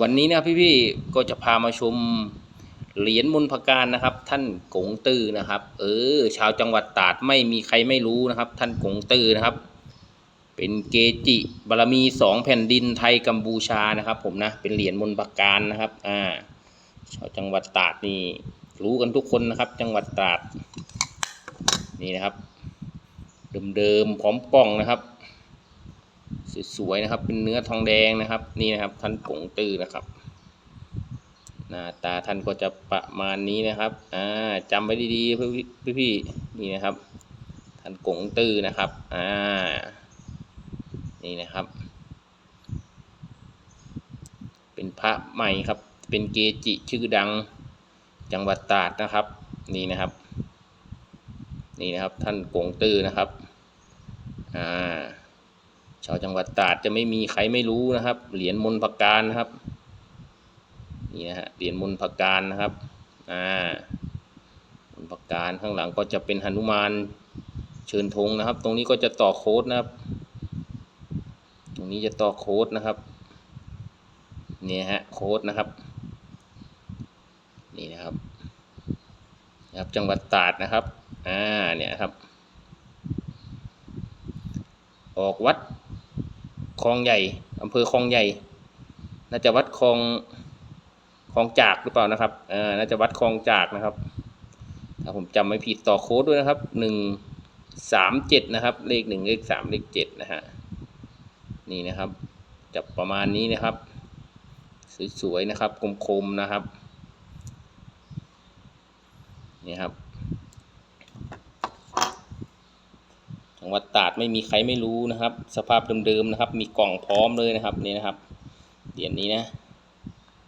วันนี้นะพี่ๆก็จะพามาชมเหรียญมนพการนะครับ ท่านกงตื้อนะครับ เออ ชาวจังหวัดตราดไม่มีใครไม่รู้นะครับ ท่านกงตื้อนะครับ เป็นเกจิบารมีสองแผ่นดินไทยกัมพูชานะครับผมนะเป็นเหรียญมนพการนะครับอ่าชาวจังหวัดตราดนี่รู้กันทุกคนนะครับ จังหวัดตราดนี่นะครับ เดิมๆพร้อมป่องนะครับ สวยๆนะครับ เป็นเนื้อทองแดงนะครับ นี่นะครับท่านกงตื้อนะครับหน้าตาท่านก็จะประมาณนี้นะครับอ่าจำไว้ดีๆพี่พี่ๆนี่นะครับ ท่านกงตื้อนะครับอ่านี่นะครับ เป็นพระใหม่ครับ เป็นเกจิชื่อดังจังหวัดตราดนะครับ นี่นะครับ นี่นะครับท่านกงตื้อนะครับอ่า ชาวจังหวัดตราดจะไม่มีใครไม่รู้นะครับ เหรียญมนต์พการนะครับ นี่นะฮะ เหรียญมนต์พการนะครับ อ่ามนต์พการข้างหลังก็จะเป็นหนุมานเชิญธงนะครับ ตรงนี้ก็จะต่อโค้ดนะครับ ตรงนี้จะต่อโค้ดนะครับ เนี่ยฮะ โค้ดนะครับ นี่นะครับ นะครับ จังหวัดตราดนะครับ อ่า เนี่ยครับ ออกวัด คลองใหญ่อำเภอคลองใหญ่ น่าจะวัดคลองคลองจากหรือเปล่านะครับเออน่าจะวัดคลองจากนะครับ ถ้าผมจำไม่ผิดต่อโค้ดด้วยนะครับหนึ่งสามเจ็ดนะครับ เลขหนึ่งเลขสามเลขเจ็ดนะฮะนี่นะครับจะประมาณนี้นะครับ สวยๆนะครับคมๆนะครับนี่ครับ จังหวัดตราดไม่มีใครไม่รู้นะครับ สภาพเดิมๆนะครับ มีกล่องพร้อมเลยนะครับนี่นะครับเหรียญนี้นะ